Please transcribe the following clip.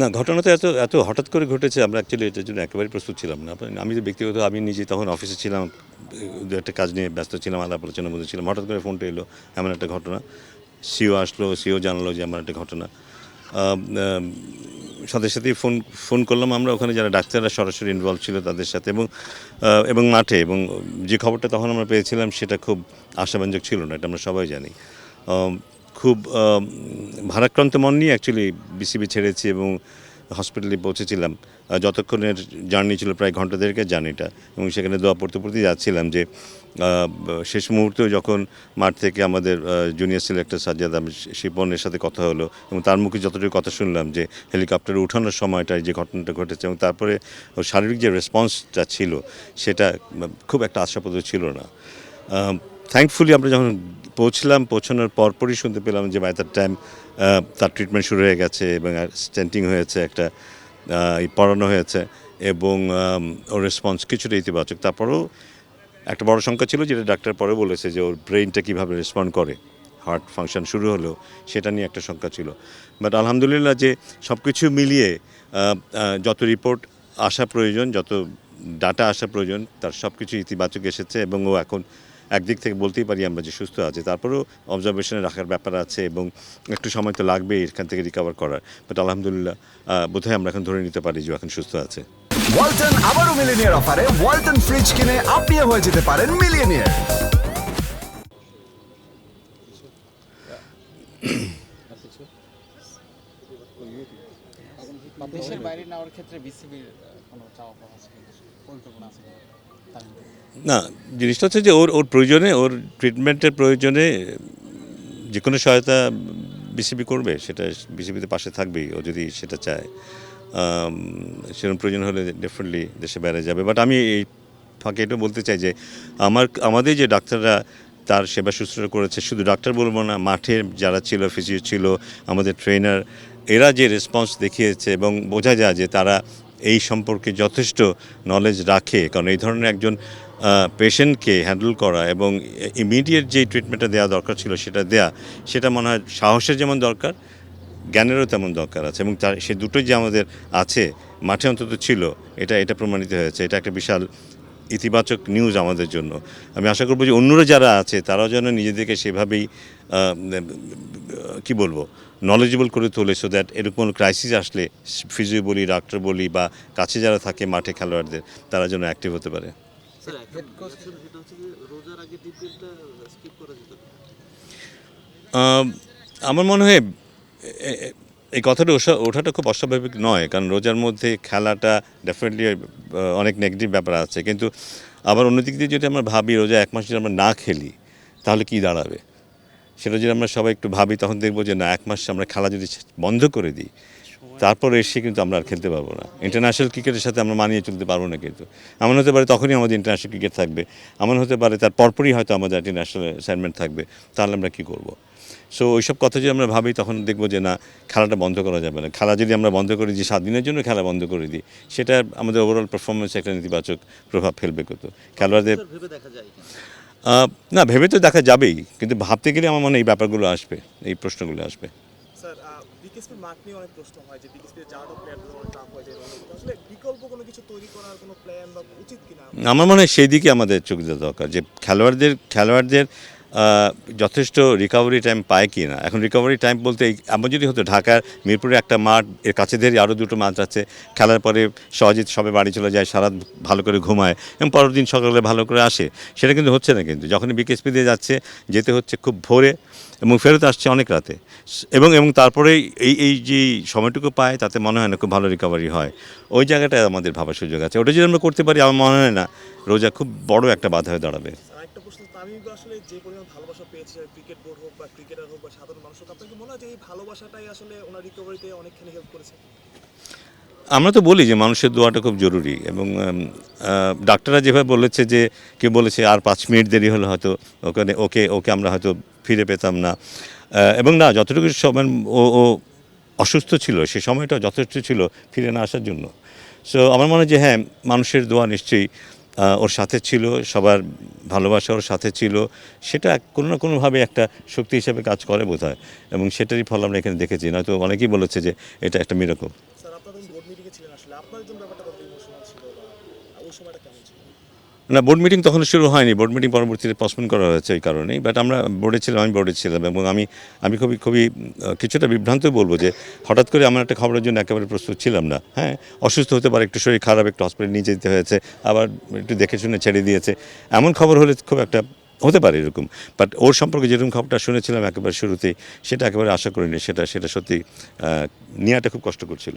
না, ঘটনা তো এত এত হঠাৎ করে ঘটেছে, আমরা অ্যাকচুয়ালি এটার জন্য একেবারে প্রস্তুত ছিলাম না। আমি তো ব্যক্তিগত, আমি নিজে তখন অফিসে ছিলাম একটা কাজ নিয়ে ব্যস্ত ছিলাম, আলাপ আলোচনার মধ্যে ছিলাম। হঠাৎ করে ফোনটা এলো, এমন একটা ঘটনা। সিও আসলো, সিও জানালো যে এমন একটা ঘটনা। সাথে সাথেই ফোন ফোন করলাম আমরা, ওখানে যারা ডাক্তাররা সরাসরি ইনভলভ ছিল তাদের সাথে এবং এবং মাঠে এবং যে খবরটা তখন আমরা পেয়েছিলাম, সেটা খুব আশাব্যঞ্জক ছিল না, এটা আমরা সবাই জানি। খুব ভারাক্রান্ত মন নিয়ে অ্যাকচুয়ালি বিসিবি ছেড়েছি এবং হসপিটালে পৌঁছেছিলাম। যতক্ষণের জার্নি ছিল প্রায় ঘণ্টা দেড়েকের জার্নিটা এবং সেখানে দোয়া পড়তে পড়তে যাচ্ছিলাম যে শেষ মুহূর্তেও যখন মাঠ থেকে আমাদের জুনিয়র সিলেক্টর সাজ্জাদ আহমেদ শিপনের সাথে কথা হলো এবং তার মুখে যতটুকু কথা শুনলাম যে হেলিকপ্টারে উঠানোর সময়টায় যে ঘটনাটা ঘটেছে এবং তারপরে শারীরিক যে রেসপন্সটা ছিল, সেটা খুব একটা আশাপ্রদ ছিল না। থ্যাঙ্কফুলি আমরা যখন পৌঁছলাম, পৌঁছানোর পরপরই শুনতে পেলাম যে বাই দ্যাট টাইম তার ট্রিটমেন্ট শুরু হয়ে গেছে এবং স্ট্যান্টিং হয়েছে একটা পড়ানো হয়েছে এবং ওর রেসপন্স কিছুটা ইতিবাচক। তারপরেও একটা বড় সংখ্যা ছিল যেটা ডাক্তার পরে বলেছে যে ওর ব্রেইনটা কীভাবে রেসপন্ড করে। হার্ট ফাংশন শুরু হলো সেটা নিয়ে একটা সংখ্যা ছিল। বাট আলহামদুলিল্লাহ যে সব কিছু মিলিয়ে যত রিপোর্ট আসা প্রয়োজন, যত ডাটা আসা প্রয়োজন, তার সব কিছু ইতিবাচক এসেছে এবং ও এখন একদিক থেকে বলতেই পারি আমরা যে সুস্থ আছে। তারপরেও অবজারভেশনে রাখার ব্যাপার আছে এবং একটু সময় তো লাগবেই এখান থেকে রিকভার করার। বাট আলহামদুলিল্লাহ বোধহয় আমরা এখন ধরে নিতে পারি যে এখন সুস্থ আছে। ওয়ালটন আবারও মিলিনিয়ার অফারে ওয়ালটন ফ্রিজ কিনে আপনিও হয়ে যেতে পারেন মিলিয়নিয়ার দেশের বাইরে নেওয়ার ক্ষেত্রে বিসিবির কোনো চাওয়া পাওয়া আছে কিনা? পরিকল্পনা আছে। না, জিনিসটা হচ্ছে যে ওর ওর প্রয়োজনে, ওর ট্রিটমেন্টের প্রয়োজনে যে কোনো সহায়তা বিসিবি করবে, সেটা বিসিবিতে পাশে থাকবেই, ও যদি সেটা চায়। সেরকম প্রয়োজন হলে ডেফিনেটলি দেশে বেড়ে যাবে। বাট আমি এই ফাঁকে এটা বলতে চাই যে, আমার, আমাদের যে ডাক্তাররা তার সেবা শুশ্রূষা করেছে, শুধু ডাক্তার বলব না, মাঠে যারা ছিল ফিজিও ছিল, আমাদের ট্রেনার এরা যে রেসপন্স দেখিয়েছে এবং বোঝা যায় যে তারা এই সম্পর্কে যথেষ্ট নলেজ রাখে। কারণ এই ধরনের একজন পেশেন্টকে হ্যান্ডেল করা এবং ইমিডিয়েট যে ট্রিটমেন্টটা দেওয়া দরকার ছিল সেটা দেয়া, সেটা মনে হয় সাহসের যেমন দরকার, জ্ঞানেরও তেমন দরকার আছে এবং তার, সে দুটোই যে আমাদের আছে, মাঠে অন্তত ছিল, এটা এটা প্রমাণিত হয়েছে। এটা একটা বিশাল ইতিবাচক নিউজ আমাদের জন্য। আমি আশা করব যে অন্যরা যারা আছে, তারাও যেন নিজেদেরকে সেভাবেই কি বলব নলেজেবল করে তোলে সো দ্যাট এরকম কোনো ক্রাইসিস আসলে ফিজিও বলি ডাক্তার বলি বা কাছে যারা থাকে মাঠে খেলোয়াড়দের তারা যেন অ্যাক্টিভ হতে পারে। আমার মনে হয় এই কথাটা ওঠা- ওঠাটা খুব অস্বাভাবিক নয় কারণ রোজার মধ্যে খেলাটা ডেফিনেটলি অনেক নেগেটিভ ব্যাপার আছে। কিন্তু আবার অন্যদিক দিয়ে যদি আমরা ভাবি রোজা এক মাস যদি আমরা না খেলি তাহলে কি দাঁড়াবে? সেটা যদি আমরা সবাই একটু ভাবি, তখন দেখব যে না, এক মাস আমরা খেলা যদি বন্ধ করে দিই, তারপর এসে কিন্তু আমরা আর খেলতে পারব না। ইন্টারন্যাশনাল ক্রিকেটের সাথে আমরা মানিয়ে চলতে পারব না কিন্তু। এমন হতে পারে তখনই আমাদের ইন্টারন্যাশনাল ক্রিকেট থাকবে। এমন হতে পারে তার পরপরই হয়তো আমাদের ইন্টারন্যাশনাল ন্যাশনাল অ্যাসাইনমেন্ট থাকবে। তাহলে আমরা কী করব? সো ওইসব কথা যদি আমরা ভাবি, তখন দেখব যে না, খেলাটা বন্ধ করা যাবে না। খেলা যদি আমরা বন্ধ করে দিই সাত দিনের জন্য খেলা বন্ধ করে দিই, সেটা আমাদের ওভারঅল পারফরমেন্সে একটা নেতিবাচক প্রভাব ফেলবে কত খেলোয়াড়দের না ভেবে তো দেখা যাবেই কিন্তু ভাবতে গেলে আমার মনে এই ব্যাপারগুলো আসবে এই প্রশ্নগুলো আসবে। স্যার বিকেএসপির মাঠ নিয়ে অনেক প্রশ্ন হয় যে বিকেএসপির যাওয়াটা প্লেয়ারদের অনেক টাফ হয়ে যায় আসলে বিকল্প কোনো কিছু তৈরি করার কোনো প্ল্যান বা উচিত কিনা? আমার মনে হয় সেই দিকে আমাদের চোখ দেওয়া দরকার যে খেলোয়াড়দের খেলোয়াড়দের যথেষ্ট রিকভারি টাইম পায় কি না? এখন রিকভারি টাইম বলতে এমন যদি হতো, ঢাকার মিরপুরে একটা মাঠ, এর কাছে ধরে আরও দুটো মাঠ আছে। খেলার পরে সহজে সবে বাড়ি চলে যায়, সারা ভালো করে ঘুমায়, এবং পরের দিন সকালে ভালো করে আসে। সেটা কিন্তু হচ্ছে না কিন্তু। যখনই বিকেএসপি দিয়ে যাচ্ছে, যেতে হচ্ছে খুব ভোরে, এবং ফেরত আসছে অনেক রাতে। এবং এবং তারপরে এই এই যে সময়টুকু পায়, তাতে মনে হয় না খুব ভালো রিকভারি হয়। ওই জায়গাটায় আমাদের ভাবার সুযোগ আছে। ওটা যদি আমরা করতে পারি, আমার মনে হয় না, রোজা খুব বড় একটা বাধা হয়ে দাঁড়াবে। একটা আসলে যে পরিমাণ ভালোবাসা পেয়েছে ক্রিকেট বোর্ড হোক বা ক্রিকেটার হোক বা সাধারণ মানুষ হোক আপনার কি মনে হয় যে এই ভালোবাসাটাই আসলে ওনার রিকভারিতে অনেকখানি হেল্প করেছে? আমরা তো বলি যে মানুষের দোয়াটা খুব জরুরি এবং ডাক্তাররা যেভাবে বলেছে যে, কেউ বলেছে আর পাঁচ মিনিট দেরি হলে হয়তো ওখানে ওকে ওকে আমরা হয়তো ফিরে পেতাম না। এবং না, যতটুকু সময় ও ও অসুস্থ ছিল, সে সময়টা যথেষ্ট ছিল ফিরে না আসার জন্য। সো আমার মনে হয় যে হ্যাঁ মানুষের দোয়া নিশ্চয়ই ওর সাথে ছিল, সবার ভালোবাসা ওর সাথে ছিল। সেটা কোনো না কোনোভাবে একটা শক্তি হিসেবে কাজ করে বোধ হয় এবং সেটারই ফল আমরা এখানে দেখেছি। নয়তো অনেকেই বলেছে যে এটা একটা মিরকম স্যার আপনার জন্য ব্যাপারটা কত ইমোশনাল ছিল বা ওই সময়টা কেমন ছিল না বোর্ড মিটিং তখন শুরু হয়নি। বোর্ড মিটিং পরবর্তীতে পোস্টপোন করা হয়েছে এই কারণেই। বাট আমরা বোর্ডে ছিলাম, আমি বোর্ডে ছিলাম এবং আমি আমি খুবই খুবই কিছুটা বিভ্রান্ত বলব যে হঠাৎ করে আমার একটা খবরের জন্য একেবারে প্রস্তুত ছিলাম না। হ্যাঁ অসুস্থ হতে পারে, একটু শরীর খারাপ, একটু হসপিটালে নিয়ে যেতে হয়েছে, আবার একটু দেখে শুনে ছেড়ে দিয়েছে। এমন খবর হলে খুব একটা হতে পারে এরকম। বাট ওর সম্পর্কে যেরকম খবরটা শুনেছিলাম একেবারে শুরুতেই, সেটা একেবারে আশা করিনি। সেটা সেটা সত্যি নেওয়াটা খুব কষ্ট ছিল।